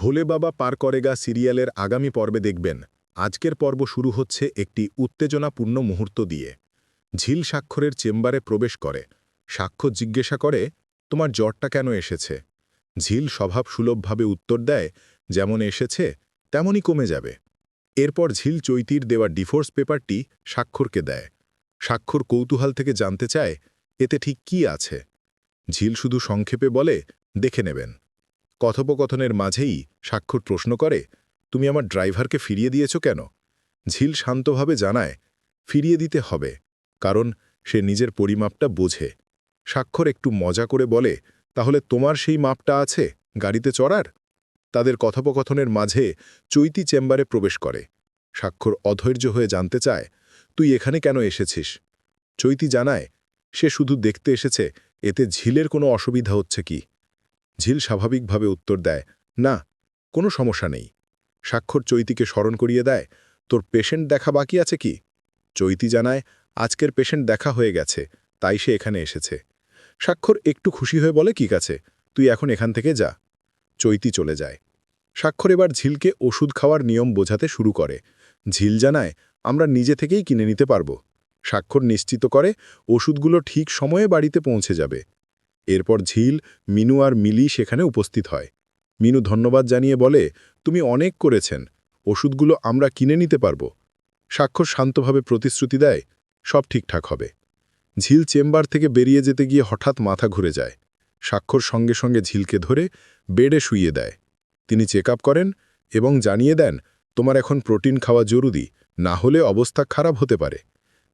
ভোলে বাবা পার করেগা সিরিয়ালের আগামী পর্বে দেখবেন। আজকের পর্ব শুরু হচ্ছে একটি উত্তেজনাপূর্ণ মুহূর্ত দিয়ে। ঝিল স্বাক্ষরের চেম্বারে প্রবেশ করে। সাক্ষ্য জিজ্ঞাসা করে, তোমার জ্বরটা কেন এসেছে? ঝিল স্বভাব সুলভভাবে উত্তর দেয়, যেমন এসেছে, তেমনই কমে যাবে। এরপর ঝিল চৈতির দেওয়া ডিফোর্স পেপারটি স্বাক্ষরকে দেয়। স্বাক্ষর কৌতূহল থেকে জানতে চায়, এতে ঠিক কি আছে? ঝিল শুধু সংক্ষেপে বলে, দেখে নেবেন। কথোপকথনের মাঝেই স্বাক্ষর প্রশ্ন করে, তুমি আমার ড্রাইভারকে ফিরিয়ে দিয়েছ কেন? ঝিল শান্তভাবে জানায়, ফিরিয়ে দিতে হবে, কারণ সে নিজের পরিমাপটা বোঝে। স্বাক্ষর একটু মজা করে বলে, তাহলে তোমার সেই মাপটা আছে, গাড়িতে চড়ার? তাদের কথোপকথনের মাঝে চৈতি চেম্বারে প্রবেশ করে। স্বাক্ষর অধৈর্য হয়ে জানতে চায়, তুই এখানে কেন এসেছিস? চৈতি জানায়, সে শুধু দেখতে এসেছে, এতে ঝিলের কোনো অসুবিধা হচ্ছে কি? ঝিল স্বাভাবিকভাবে উত্তর দেয়, না, কোনো সমস্যা নেই। স্বাক্ষর চৈতিকে স্মরণ করিয়ে দেয়, তোর পেশেন্ট দেখা বাকি আছে কি? চৈতি জানায়, আজকের পেশেন্ট দেখা হয়ে গেছে, তাই সে এখানে এসেছে। স্বাক্ষর একটু খুশি হয়ে বলে কি আছে, তুই এখন এখান থেকে যা। চৈতি চলে যায়। স্বাক্ষর এবার ঝিলকে ওষুধ খাওয়ার নিয়ম বোঝাতে শুরু করে। ঝিল জানায়, আমরা নিজে থেকেই কিনে নিতে পারব। স্বাক্ষর নিশ্চিত করে, ওষুধগুলো ঠিক সময়ে বাড়িতে পৌঁছে যাবে। এরপর ঝিল, মিনু আর মিলি সেখানে উপস্থিত হয়। মিনু ধন্যবাদ জানিয়ে বলে, তুমি অনেক করেছেন। ওষুধগুলো আমরা কিনে নিতে পারব স্বাক্ষর শান্তভাবে প্রতিশ্রুতি দেয়, সব ঠিকঠাক হবে। ঝিল চেম্বার থেকে বেরিয়ে যেতে গিয়ে হঠাৎ মাথা ঘুরে যায়। স্বাক্ষর সঙ্গে সঙ্গে ঝিলকে ধরে বেডে শুইয়ে দেয়। তিনি চেক করেন এবং জানিয়ে দেন, তোমার এখন প্রোটিন খাওয়া জরুরি, না হলে অবস্থা খারাপ হতে পারে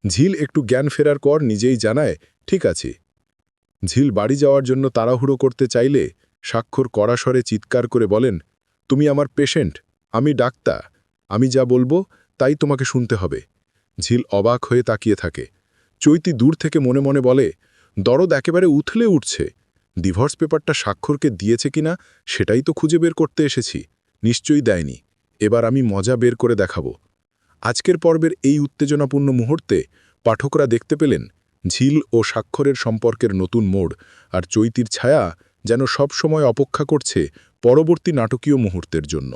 ঝিল একটু জ্ঞান ফেরার পর নিজেই জানায়, ঠিক আছে ঝিল বাড়ি যাওয়ার জন্য তাড়াহুড়ো করতে চাইলে স্বাক্ষর কড়াস্বরে চিৎকার করে বলেন, তুমি আমার পেশেন্ট, আমি ডাক্তার, আমি যা বলব তাই তোমাকে শুনতে হবে। ঝিল অবাক হয়ে তাকিয়ে থাকে। চৈতি দূর থেকে মনে মনে বলে, দরদ একেবারে উথলে উঠছে। ডিভোর্স পেপারটা স্বাক্ষরকে দিয়েছে কিনা সেটাই তো খুঁজে বের করতে এসেছি। নিশ্চয়ই দেয়নি। এবার আমি মজা বের করে দেখাবো। আজকের পর্বের এই উত্তেজনাপূর্ণ মুহূর্তে পাঠকরা দেখতে পেলেন ঝিল ও স্বাক্ষরের সম্পর্কের নতুন মোড় আর চৈতির ছায়া যেন সবসময় অপেক্ষা করছে পরবর্তী নাটকীয় মুহূর্তের জন্য।